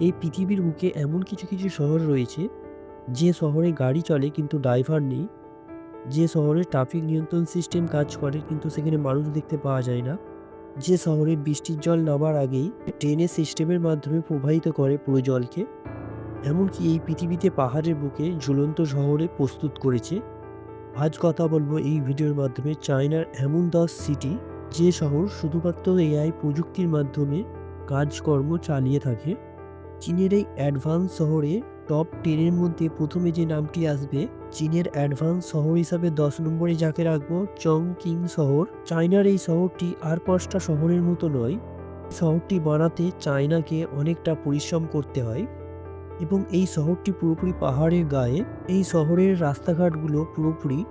এই পৃথিবীর বুকে এমন কিছু কিছু শহর রয়েছে, যে শহরে গাড়ি চলে কিন্তু ড্রাইভার নেই, যে শহরে ট্রাফিক নিয়ন্ত্রণ সিস্টেম কাজ করে কিন্তু সেখানে মানুষ দেখতে পাওয়া যায় না, যে শহরে বৃষ্টির জল নামার আগেই ট্রেনের সিস্টেমের মাধ্যমে প্রবাহিত করে পুরো জলকে, এমনকি এই পৃথিবীতে পাহাড়ের বুকে ঝুলন্ত শহরে প্রস্তুত করেছে। আজ কথা বলব এই ভিডিওর মাধ্যমে চায়নার এমন দশ সিটি যে শহর শুধুমাত্র এআই প্রযুক্তির মাধ্যমে কাজকর্ম চালিয়ে থাকে। চীনের এই অ্যাডভান্স শহরে টপ টেনের মধ্যে প্রথমে যে নামটি আসবে, চীনের অ্যাডভান্স শহর হিসাবে দশ নম্বরে যাকে রাখব চং কিং শহর। চায়নার এই শহরটি আর পাঁচটা শহরের মতো নয়। শহরটি বানাতে চায়নাকে অনেকটা পরিশ্রম করতে হয় এবং এই শহরটি পুরোপুরি পাহাড়ের গায়ে। এই শহরের রাস্তাঘাটগুলো পুরোপুরি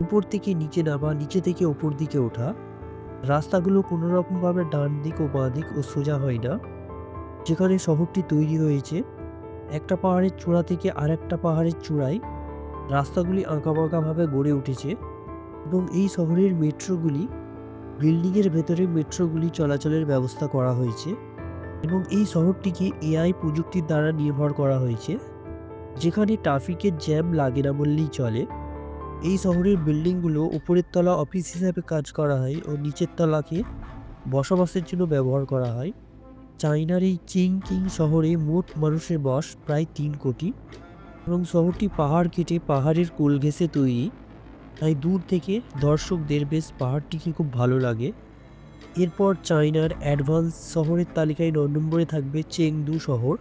উপর থেকে নিচে নামা, নিচে থেকে ওপর দিকে ওঠা। রাস্তাগুলো কোনোরকমভাবে ডান দিক ও বাঁ দিক ও সোজা হয় না। যেখানে শহরটি তৈরি হয়েছে, একটা পাহাড়ের চূড়া থেকে আরেকটা পাহাড়ের চূড়ায় রাস্তাগুলি আঁকাবাঁকাভাবে গড়ে উঠেছে এবং এই শহরের মেট্রোগুলি বিল্ডিংয়ের ভেতরে মেট্রোগুলি চলাচলের ব্যবস্থা করা হয়েছে এবং এই শহরটিকে এআই প্রযুক্তির দ্বারা নির্ভর করা হয়েছে, যেখানে ট্রাফিকের জ্যাম লাগে না বললেই চলে। এই শহরের বিল্ডিংগুলো উপরের তলা অফিস হিসাবে কাজ করা হয় ও নিচের তলাকে বসবাসের জন্য ব্যবহার করা হয়। চায়নার এই চিং কিং শহরে মোট মানুষের বস প্রায় তিন কোটি। এবং শহরটি পাহাড় কেটে পাহাড়ের কোল ঘেঁষে তৈরি। তাই দূর থেকে দর্শকদের বেশ পাহাড়টিকে খুব ভালো লাগে। এরপর চায়নার অ্যাডভান্স শহরের তালিকায় ন নম্বরে থাকবে চেংদু শহর।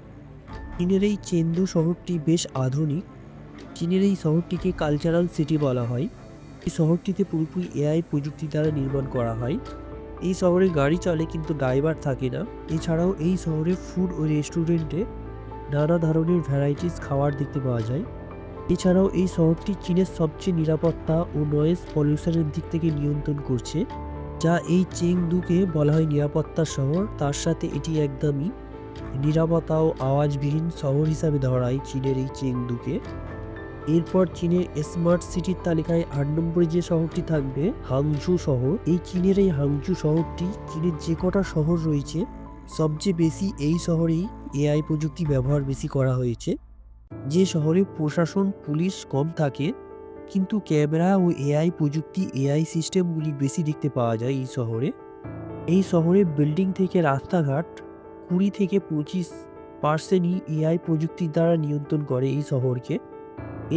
চীনের এই চেংদু শহরটি বেশ আধুনিক। চীনের এই শহরটিকে কালচারাল সিটি বলা হয়। এই শহরটিতে পুরোপুরি এআই প্রযুক্তি দ্বারা নির্মাণ করা হয়। এই শহরে গাড়ি চলে কিন্তু ড্রাইভার থাকে না। এছাড়াও এই শহরে ফুড ও রেস্টুরেন্টে নানা ধরনের ভ্যারাইটিস খাবার দেখতে পাওয়া যায়। এছাড়াও এই শহরটি চীনের সবচেয়ে নিরাপত্তা ও নয়েজ পলিউশনের দিক থেকে নিয়ন্ত্রণ করছে, যা এই চেংদুকে বলা হয় নিরাপত্তা শহর। তার সাথে এটি একদমই নিরাপত্তা ও আওয়াজবিহীন শহর হিসাবে ধরা হয় চীনের এই চেংদুকে। এরপর চীনের স্মার্ট সিটির তালিকায় আট নম্বরে যে শহরটি থাকবে, হাংঝু শহর। এই চীনের এই হাংঝু শহরটি চীনের যে কটা শহর রয়েছে, সবচেয়ে বেশি এই শহরেই এআই প্রযুক্তি ব্যবহার বেশি করা হয়েছে। যে শহরে প্রশাসন, পুলিশ কম থাকে, কিন্তু ক্যামেরা ও এআই প্রযুক্তি এআই সিস্টেমগুলি বেশি দেখতে পাওয়া যায় এই শহরে। এই শহরে বিল্ডিং থেকে রাস্তাঘাট কুড়ি থেকে পঁচিশ পার্সেন্টই এআই প্রযুক্তির দ্বারা নিয়ন্ত্রণ করে এই শহরকে।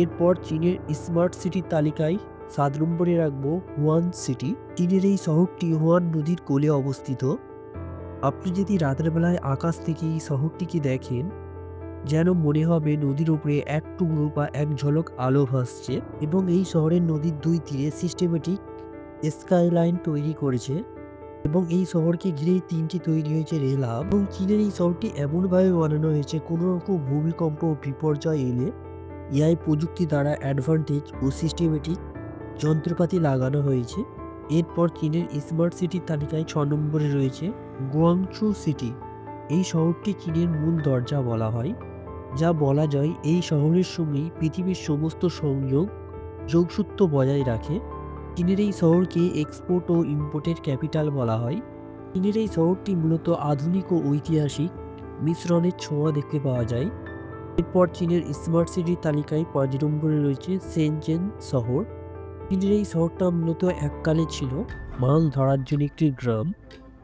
এরপর চীনের স্মার্ট সিটির তালিকায় সাত নম্বরে রাখব হুয়ান সিটি। চীনের এই শহরটি হুয়ান নদীর কোলে অবস্থিত। আপনি যদি রাতের বেলায় আকাশ থেকে এই শহরটিকে দেখেন, যেন মনে হবে নদীর উপরে এক টুকরো বা এক ঝলক আলো ভাসছে এবং এই শহরের নদীর দুই তীরে সিস্টেমেটিক স্কাইলাইন তৈরি করেছে এবং এই শহরকে ঘিরেই তিনটি তৈরি হয়েছে রেল এবং চীনের এই শহরটি এমনভাবে বানানো হয়েছে, কোনো রকম ভূমিকম্প বিপর্যয় এলে এআই প্রযুক্তি দ্বারা অ্যাডভান্টেজ ও সিস্টেমেটিক যন্ত্রপাতি লাগানো হয়েছে। এরপর চীনের স্মার্ট সিটির তালিকায় ছ নম্বরে রয়েছে গুয়াংচু সিটি এই শহরটি চীনের মূল দরজা বলা হয়, যা বলা যায় এই শহরের সঙ্গেই পৃথিবীর সমস্ত সংযোগ যোগসূত্র বজায় রাখে। চীনের এই শহরকে এক্সপোর্ট ও ইম্পোর্টের ক্যাপিটাল বলা হয়। চীনের এই শহরটি মূলত আধুনিক ও ঐতিহাসিক মিশ্রণের ছোঁয়া দেখতে পাওয়া যায়। এরপর চীনের স্মার্ট সিটির তালিকায় পাঁচ নম্বরে রয়েছে সেনচেন শহর। চীনের এই শহরটা মূলত এককালে ছিল মাল ধরার জন্য একটি গ্রাম।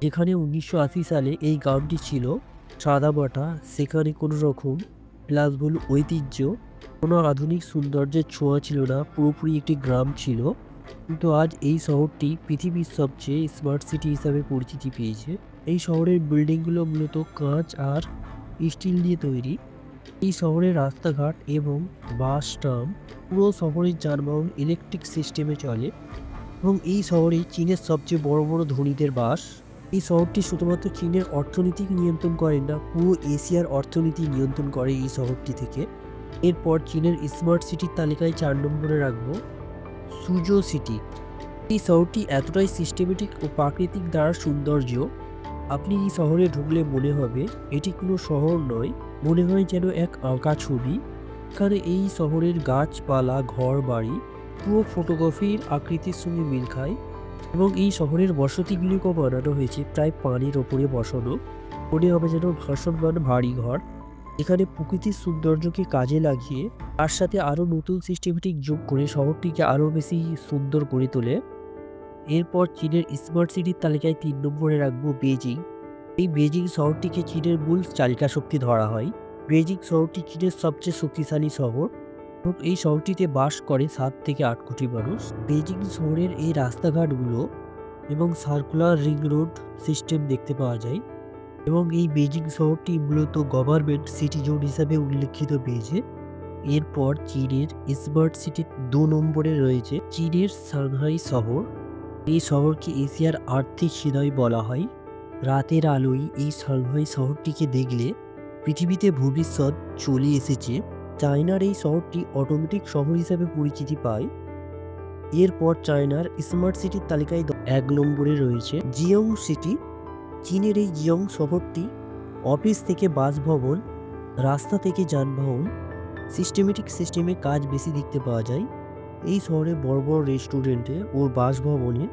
যেখানে উনিশশো আশি সালে এই গ্রামটি ছিল সাদামাটা সেখানে কোনো রকম বিলাসবহুল ঐতিহ্য, কোনো আধুনিক সৌন্দর্যের ছোঁয়া ছিল না, পুরোপুরি একটি গ্রাম ছিল। কিন্তু আজ এই শহরটি পৃথিবীর সবচেয়ে স্মার্ট সিটি হিসাবে পরিচিতি পেয়েছে। এই শহরের বিল্ডিংগুলো মূলত কাঁচ আর স্টিল দিয়ে তৈরি। এই শহরের রাস্তাঘাট এবং বাস ট্রাম পুরো শহরের যানবাহন ইলেকট্রিক সিস্টেমে চলে এবং এই শহরে চীনের সবচেয়ে বড় বড় ধনীদের বাস। এই শহরটি শুধুমাত্র চীনের অর্থনীতি নিয়ন্ত্রণ করে না, পুরো এশিয়ার অর্থনীতি নিয়ন্ত্রণ করে এই শহরটি থেকে। এরপর চীনের স্মার্ট সিটির তালিকায় চার নম্বরে রাখব সুজো সিটি। এই শহরটি এতটাই সিস্টেমেটিক ও প্রাকৃতিক দ্বারা সৌন্দর্য, আপনি এই শহরে ঢুকলে মনে হবে এটি কোনো শহর নয় মনে হয় যেন এক আঁকা ছবি। এখানে এই শহরের গাছপালা ঘর বাড়ি পুরো ফটোগ্রাফির আকৃতির সঙ্গে মিল খায় এবং এই শহরের বসতিগুলিকেও বানানো হয়েছে, প্রায় পানির ওপরে বসানো। মনে হবে যেন ভাসমান ভারী ঘর। এখানে প্রকৃতির সৌন্দর্যকে কাজে লাগিয়ে তার সাথে আরও নতুন সিস্টেমেটিক যোগ করে শহরটিকে আরও বেশি সুন্দর করে তোলে। এরপর চীনের স্মার্ট সিটির তালিকায় তিন নম্বরে রাখব বেজিং এই বেজিং শহরটিকে চীনের মূল চালিকা শক্তি ধরা হয়। বেজিং শহরটি চীনের সবচেয়ে শক্তিশালী শহর এবং এই শহরটিতে বাস করে সাত থেকে আট কোটি মানুষ। বেজিং শহরের এই রাস্তাঘাটগুলো এবং সার্কুলার রিং রোড সিস্টেম দেখতে পাওয়া যায় এবং এই বেজিং শহরটি মূলত গভর্নমেন্ট সিটি জোন হিসাবে উল্লেখিত পেয়েছে। এরপর চীনের স্মার্ট সিটি দু নম্বরে রয়েছে, চীনের সাংহাই শহর। এই শহরকে এশিয়ার আর্থিক হৃদয় বলা হয়। রাতের আলোয় এই সাংহাই শহরটিকে দেখলে পৃথিবীতে ভবিষ্যৎ চলে এসেছে। চায়নার এই শহরটি অটোমেটিক শহর হিসাবে পরিচিতি পায়। এরপর চায়নার স্মার্ট সিটির তালিকায় এক নম্বরে রয়েছে জিয়ং সিটি চীনের এই জিয়ং শহরটি অফিস থেকে বাসভবন, রাস্তা থেকে যানবাহন সিস্টেমেটিক সিস্টেমে কাজ বেশি দেখতে পাওয়া যায়। এই শহরে বড় বড় রেস্টুরেন্টে ও বাসভবনে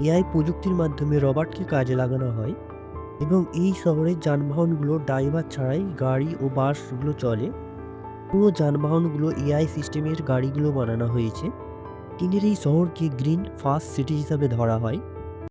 এআই প্রযুক্তির মাধ্যমে রবার্টকে কাজে লাগানো হয়। এবং এই শহরের যানবাহনগুলো ড্রাইভার ছাড়াই গাড়ি ও বাসগুলো চলে। পুরো যানবাহনগুলো এআই সিস্টেমের গাড়িগুলো বানানো হয়েছে। চীনের এই শহরকে গ্রিন ফার্স্ট সিটি হিসাবে ধরা হয়।